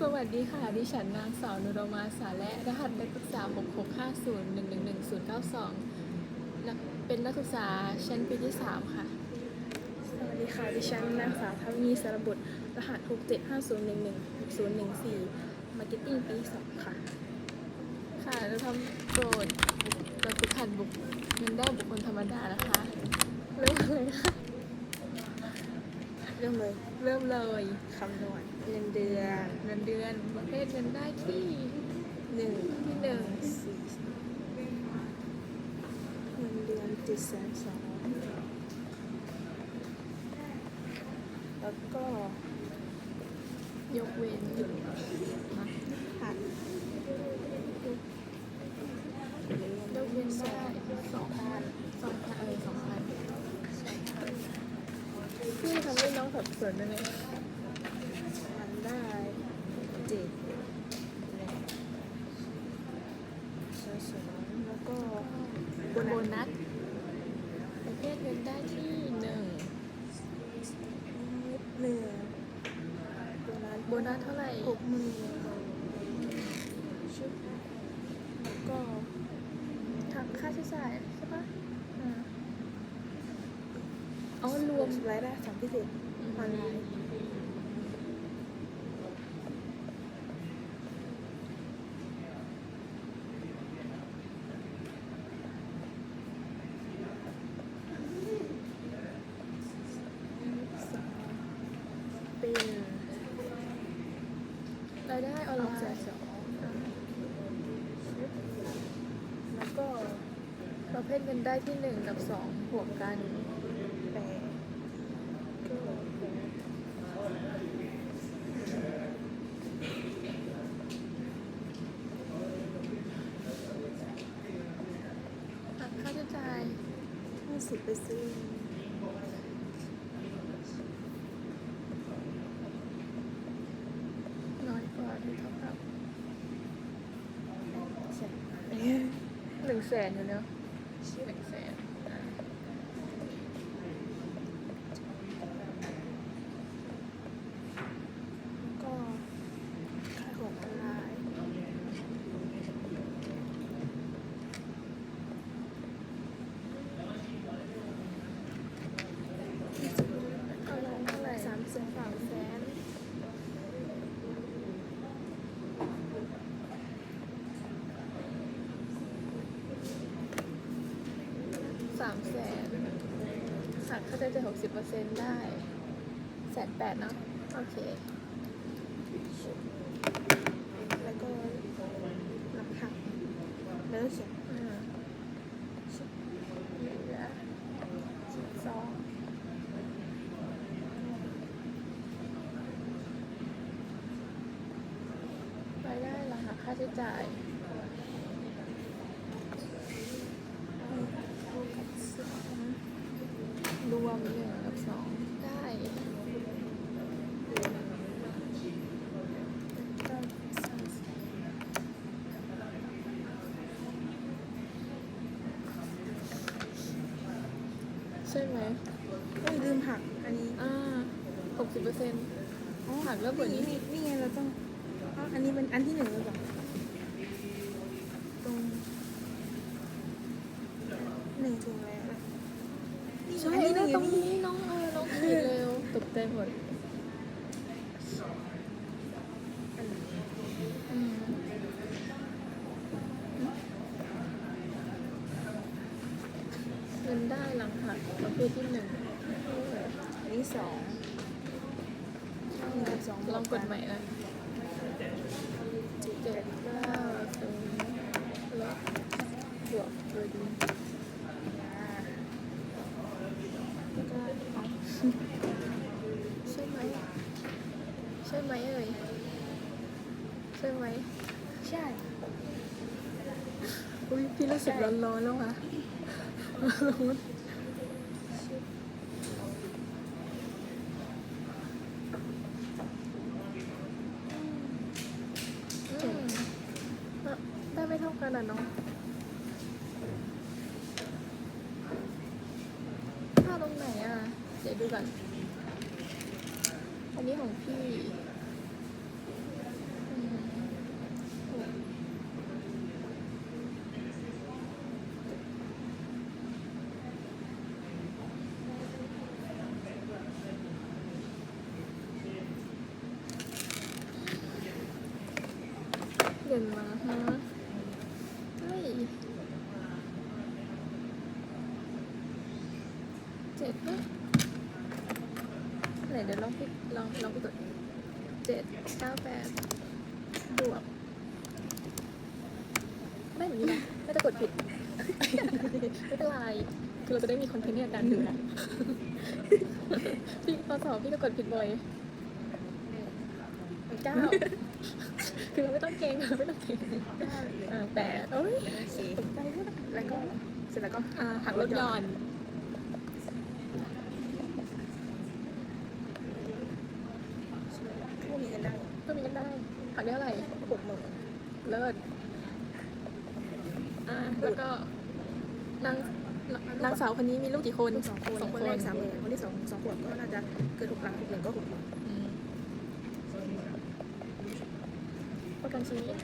สวัสดีค่ะ ดิฉันนางสาวนุรมาสาและรหัสนักศึกษา 66501111092นักเป็นนักศึกษาชั้นปีที่ 3 ค่ะ สวัสดีค่ะดิฉันนางสาวทวีสารบุตร รหัส 6750116014 Marketing ปีสองค่ะ ค่ะเราทำโจทย์เราฝึกหัดบุคเงินได้บุคคลธรรมดานะคะเริ่มเลยค่ะ เริ่มเลยเริ่มเลยคำนวณเงินเดือนเงินเดือนประเภทเงินได้ที่หนึ่งที่หนึ่งสี่เงินเดือนเจ็ดแสนสองแล้วก็ยกเว้นนะ หัก ยกเว้นได้สอง พัน สองพันเออสองพันพี่ ทำให้องสับสนได้ไหมมันได้เจ็ดสองสองแล้วก็บนโบนัสประเภทเงินได้ที่หนึ่งหนึ่งโบนัสโบนัสเท่าไหร่หกหมื่นชุดแล้วก็หักค่าใช้จ่ายใช่ปะอ่า เอารวมรายได้สามพิเศษออนไลน์เป็นรายได้ออนอไลอกแสนน์สองแล้วก็ประเภทเงินได้ที่หนึ่งกับสองบวกกัน แปดก็แปดหักค่าใช้จ่ายห้าสิบเปอร์เซ็นต์น้อยกว่าหรือเท่ากับใช่หนึ่งแสนอยู่เนาะหนึ่งแสนอ่า แล้วก็ขายของออนไลน์ เท่าไหร่เท่าไหร่ สามแสนสามแสน สามแสนหักค่าใช้จ่ายหกสิบเปอร์เซ็นต์ได้แสนแปดเนาะโอเค แล้วก็รับหักแล้วก็เขียนอืมเหลือสิบสองรายได้หลังหักค่าใช้จ่าย เท่ากับสอง รวมหนึ่งกับสองได้ เก้าสามสิบ ใช่ไหม เอ้ยลืมหักอันนี้ อ่าหกสิบ เปอร์เซ็นต์อ๋อหักแล้วเปิดนี้นี่นี่ไงเราต้องอ๋ออันนี้เป็นอันที่หนึ่งหรือเปล่าตรงหนึ่งถึงแล้วนะนี่ใช่อันนี้หแล้นึ่วงตรงนี้น้องเออน้องผิดเร็วตกใจหมด อันนี้ อืมเงินได้หลังหักประเภทที่หนึ่ง อันนี้สองหนึ่งกับสอง ลองกดใหม่นะเจ็ดเก้าศูนย์ลบบวกโดยดี อ่าแล้วก็เอา ใช่ไหมใช่ไหมเอ่ยใช่ไหม ใช่ อุ้ยพี่ รู้สึกร้อนๆแล้วค่ะได้ไม่เท่ากันอะเนาะค่าตรงไหนอะ เดี๋ยวดูก่อน อันนี้ของพี่ ซ็นมาฮะเฮ้ยเจ็ดปะไหนเดี๋ยวลองพิลองลองไปกดเจ็ดเก้าแปดบวกได้เหมือนนี้นะน่จะกดผิด ไม่เป็นไรคือเราจะได้มีคอนเทนต์ในการดูนะพี่ตอสอบพี่ก็กดผิดบ่อย เก้าคือเราไม่ต้องเก่งเราไม่ต้องเก่งอ่าแปดโอ้ยโอเคตกใจมากแล้วก็เสร็จแล้วก็อ่าหักลดหย่อนผู้มีเงินได้ก็มีกันได้หักได้เท่าไหร่หกหมื่นเลิศอ่าแล้วก็นางนางสาวคนนี้มีลูกกี่คนสองคนคนแรกสามหมื่นคนที่สองสองขวบก็น่าจะเกิดหกหลังหกหนึ่งก็หกหมื่น อืมประ กันชีวิต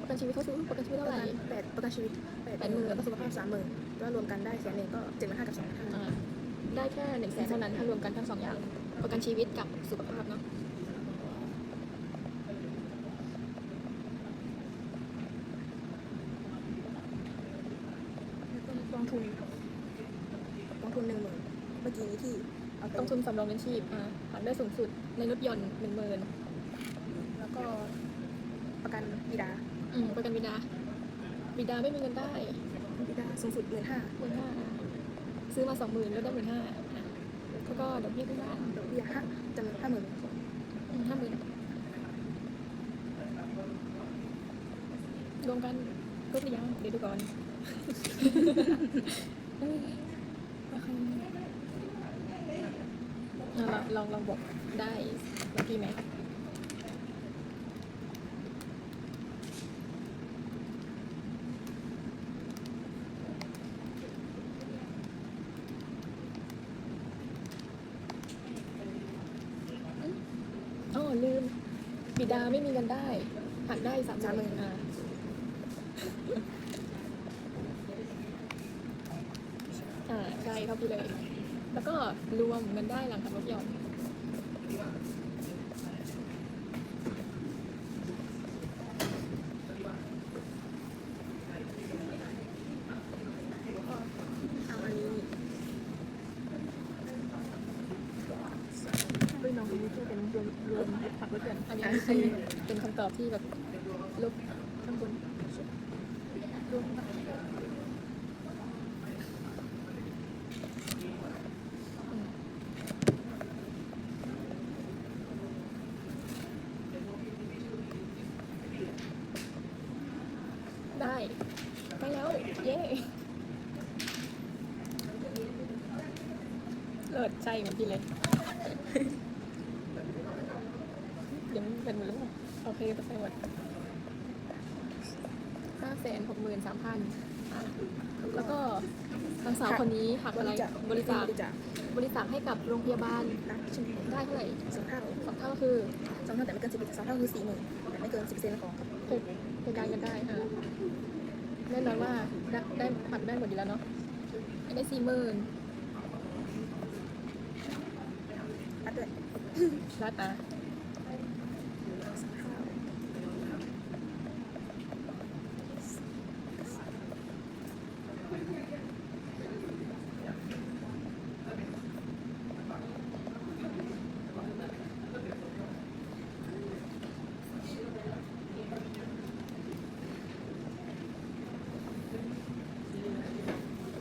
ประกันชีวิตเขาซื้อประกันชีวิตปเท่าระไหร่กันแปดประกันชีวิตแปดแปดหมื่นแล้วก็สุขภาพสามหมื่นแล้วรวมกันได้แสนหนึ่งก็เจ็ดหมื่นห้ากับสองหมื่นห้าอ่าได้แค่หนึ่งแสนเท่านั้นถ้ารวมกันทั้งสองอย่าง ประกันชีวิตกับสุขภาพเนาะกองทุนกองทุนหนึ่งหมื่นเมื่อกี้นี้ที่เอาไปต้องทุนสำรองเลี้ยงชีพอ่าหักได้สูงสุดในรถยนต์หนึ่งหมื่นแล้วก็ ประกันบิดาอืมประกันบิดา บิดาไม่มีเงินได้บิดาสูงสุดหมื่นห้าหมื่นห้าซื้อมาสองหมื่นแล้วได้หมื่นห้าแล้วก็ดอกเบี้ยที่บ้านดอกเบี้ยห้าจำนวนห้าหมื่นห้าหมื่นรวมกันครบหรือยังเดี๋ยวดูก่อนเอ้ยโอเคอะลองลองลองบอกได้บางทีไหม อ๋อลืม บิดาไม่มีเงินได้ หักได้สามหมื่นอ่าอ่าใช่เข้าไปเลย แล้วก็รวมเงินได้หลังหักลดหย่อน เอาอันนี้ ด้วยน้องคนนี้ที่เป็นรวมรวมหักลดหย่อนอันนี้คือเป็นคำตอบ ที่แบบลบข้างบนรวมอืมได้ได้แล้ว เย้เลิศใจเหมือนพี่เลย ยังไม่เป็นหมดหรือเปล่า โอเคไปหมดห้าแสนหกหมื่นสามพันแล้วก็นางสาวคนนี้หักอะไรบริจาคบริจาคบริจาคให้กับโรงพยาบาลนะใช่ไหมได้เท่าไหร่สองเท่าสองเท่าคือสองเท่าแต่ไม่เกินสิบสองเท่าคือสี่หมื่นแต่ไม่เกินสิบเปอร์เซ็นต์ของหกเหตุการณ์กันได้ค่ะแน่นอนว่าได้ได้หักได้หมดอยู่แล้วเนาะได้สี่หมื่นรัดด้วยรัดอะ สองเท่า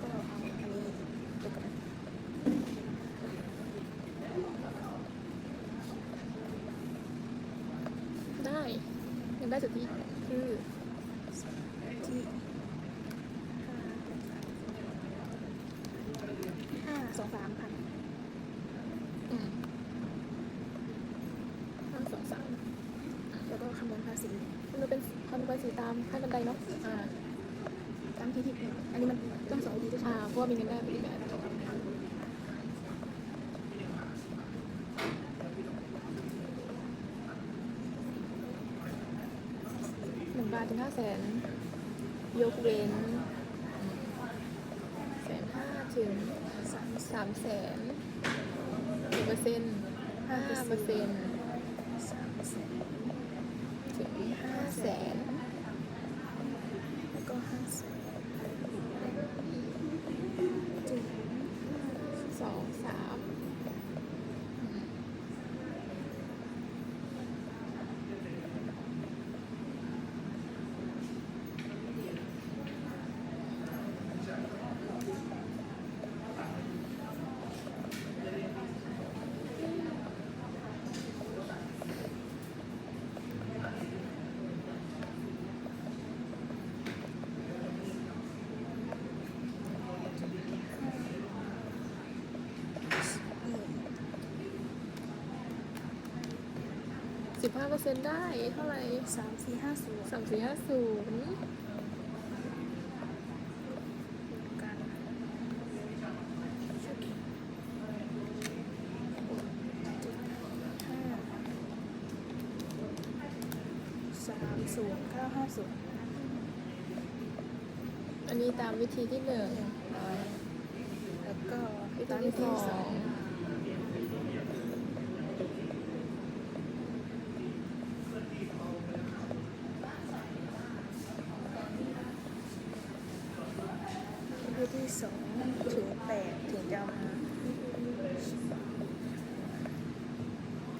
ก็เอาอันนี้ตัวกับ ได้ยัง ได้สุดที่คือที่ห้าสองสามพันอืมห้าสองสามแล้วก็คำนวณภาษีมันเป็นคำนวณภาษีตามขั้นบันไดเนาะอ่าตามที่ที่อันนี้มันต้องสองวิธีด้วยใช่อ่าไหมเพราะว่ามีเงินได้ บาทถึงห้าแสนยกเว้นแสนห้าถึงสามแสนกี่เปอร์เซ็นต์ห้าเปอร์เซ็นต์สามแสนถึงห้าแสนแล้วก็ห้าแสนจุดสองสาม ห้าเปอร์เซ็นต์ได้ เท่าไหร่สามสี่ห้าศูนย์สามสี่ห้าศูนย์สามศูนย์เก้าห้าศูนย์อันนี้ตามวิธีที่หนึ่งแล้วก็วิตามธีวิที่ธีสสอง วิธีที่สองถึงแปดถึงจะเอามา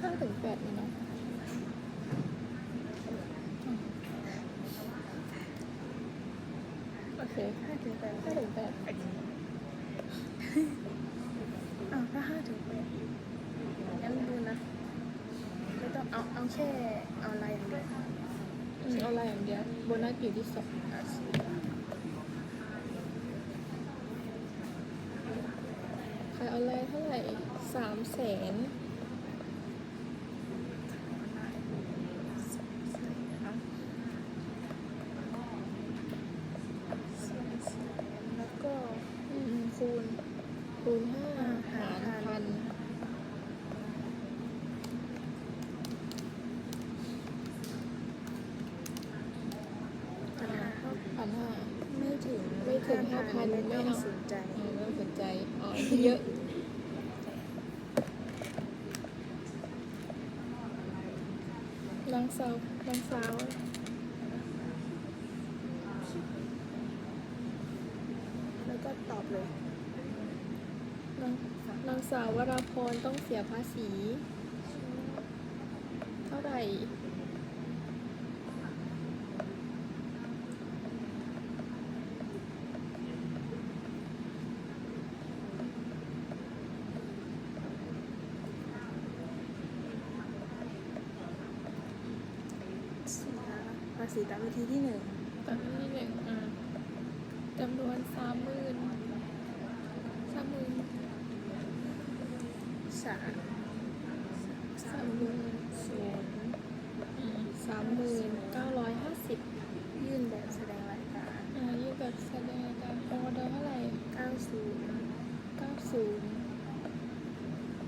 ห้าถึงแปดนี่เนาะ โอเคห้าถึงแปดห้าถึงแปดอ้าวถ้าห้าถึงแปดงั้นดูนะ ไม่ต้องเอาเอาแค่เอาอะไรอย่างเดียวอืมเอาอะไรอย่างเดียวโบนัสอยู่ที่สองอ่ใครเอาอะไรเท่าไหร่สามแสน แล้วก็ อืม คูณ คูณห้าหารพันพันห้าพันห้า ไม่ถึง ไม่ถึ ง5,000ไม่ไม่สนใจอ๋อไม่สนใจอ๋อเยอะนางสาวนางสาวแล้วก็ตอบเลยนางนางสาววราพรต้องเสียภาษี เท่าไหร่ เสีย ภาษีตามวิธีที่หนึ่งตอนที่หนึ่งอะจำนวนสามหมื่นสามหมื่นสามสามหมื่นศูนย์สามหมื่นเก้าร้อยห้าสิบยื่นแบบแสดงรายการอ่ายื่นแบบแสดงการออเดอร์เท่าไหร่เก้าศูนย์เก้าศูนย์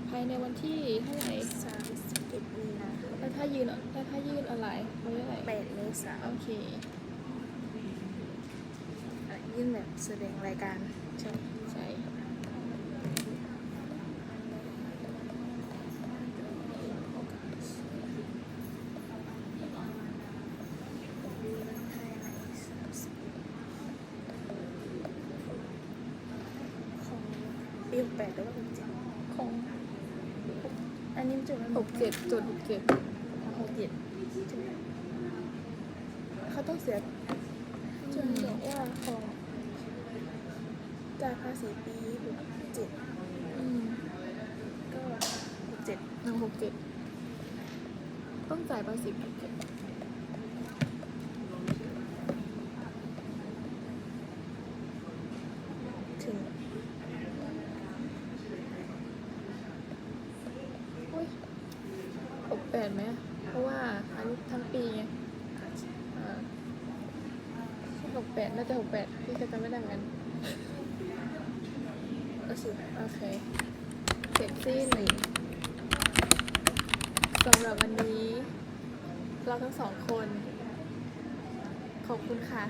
ภายในวันที่เท่าไหร่ สามสิบเอ็ดมี นาแล้วถ้ายืนแล้วถ้ายื่นอะไรวันที่เท่าไหร่แปดเมษาโอเคอะยื่นแบบแสดงรายการใช่ใช่ภายในสามสิบของปีหกแปดหรือว่าหกเจ็ดของอันนี้มันจุดหกเจ็ดจุดหกเจ็ด หกเจ็ดใช่ไหมเขาต้องเสียจนบอกว่าของจ่ายภาษีปีหกเจ็ดอืมก็หกเจ็ดหนึ่งหกเจ็ดต้องจ่ายภาษีหกเจ็ดถึงอุ้ยหกแปดไหม เพราะว่าอันนี้ทั้งปีไงอ่าหกแปดน่าจะหกแปดพี่ก็จำไม่ได้เหมือนกันโอเคเสร็จสิ้นสำหรับวันนี้ เราทั้งสองคน ขอบคุณค่ะ